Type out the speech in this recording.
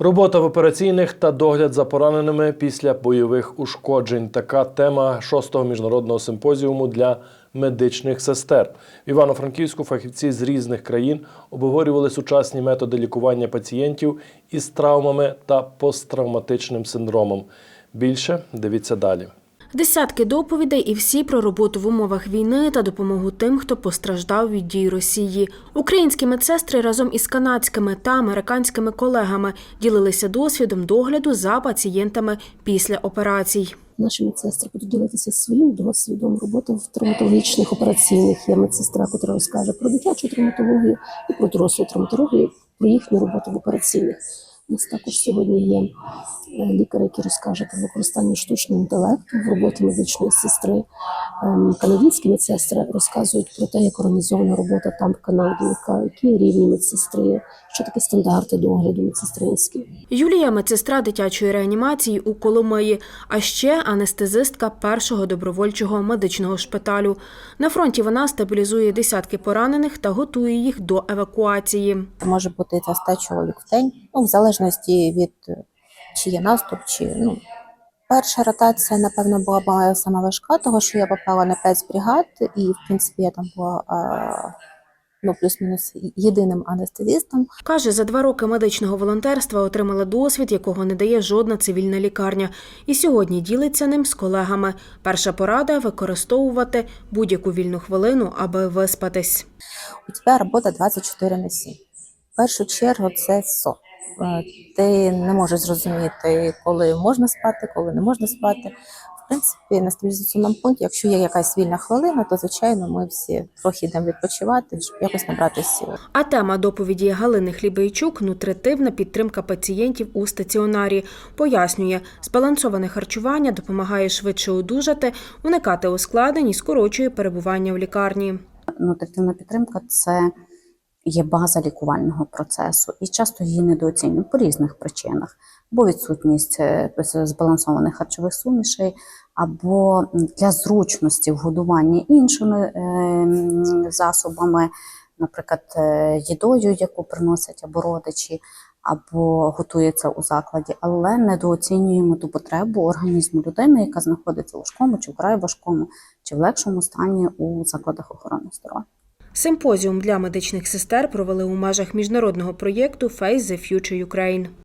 Робота в операційних та догляд за пораненими після бойових ушкоджень. Така тема шостого міжнародного симпозіуму для медичних сестер. В Івано-Франківську фахівці з різних країн обговорювали сучасні методи лікування пацієнтів із травмами та посттравматичним синдромом. Більше дивіться далі. Десятки доповідей і всі про роботу в умовах війни та допомогу тим, хто постраждав від дій Росії. Українські медсестри разом із канадськими та американськими колегами ділилися досвідом догляду за пацієнтами після операцій. Наші медсестри будуть ділитися своїм досвідом роботи в травматологічних операційних. Є медсестра, яка розкаже про дитячу травматологію і про дорослу травматологію, про їхню роботу в операційних. У нас також сьогодні є лікар, який розкаже про використання штучного інтелекту в роботі медичної сестри. Ем, Канадські медсестри розказують про те, як організована робота там в Канаді, яка які рівні медсестри, що таке стандарти догляду медсестринські. Юлія медсестра дитячої реанімації у Коломиї, а ще анестезистка першого добровольчого медичного шпиталю. На фронті вона стабілізує десятки поранених та готує їх до евакуації. може бути це 100 чоловік в день, ну, в залежності від е, чи є наступ, чи ну. Перша ротація, напевно, була була сама важка, того що я попала на 5 бригад, і в принципі я там була ну, плюс-мінус єдиним анестезистом. Каже, за два роки медичного волонтерства отримала досвід, якого не дає жодна цивільна лікарня. І сьогодні ділиться ним з колегами. Перша порада використовувати будь-яку вільну хвилину, аби виспатись. У тебе робота 24 на 7. В першу чергу це сон. Е, Ти не можеш зрозуміти, коли можна спати, коли не можна спати. В принципі, на стабілізаційному пункті, якщо є якась вільна хвилина, то звичайно ми всі трохи йдемо відпочивати, щоб якось набрати сил. А тема доповіді Галини Хлібейчук нутритивна підтримка пацієнтів у стаціонарі. Пояснює, збалансоване харчування допомагає швидше одужати, уникати ускладнень і скорочує перебування в лікарні. нутритивна підтримка це є база лікувального процесу, і часто її недооцінюють по різних причинах: або відсутність е, збалансованих харчових сумішей, або для зручності в годуванні іншими е, засобами, наприклад, е, їдою, яку приносять або родичі. Або готується у закладі, але недооцінюємо ту потребу організму людини, яка знаходиться у важкому чи вкрай важкому, чи в легшому стані у закладах охорони здоров'я. Симпозіум для медичних сестер провели у межах міжнародного проєкту Face the Future Ukraine.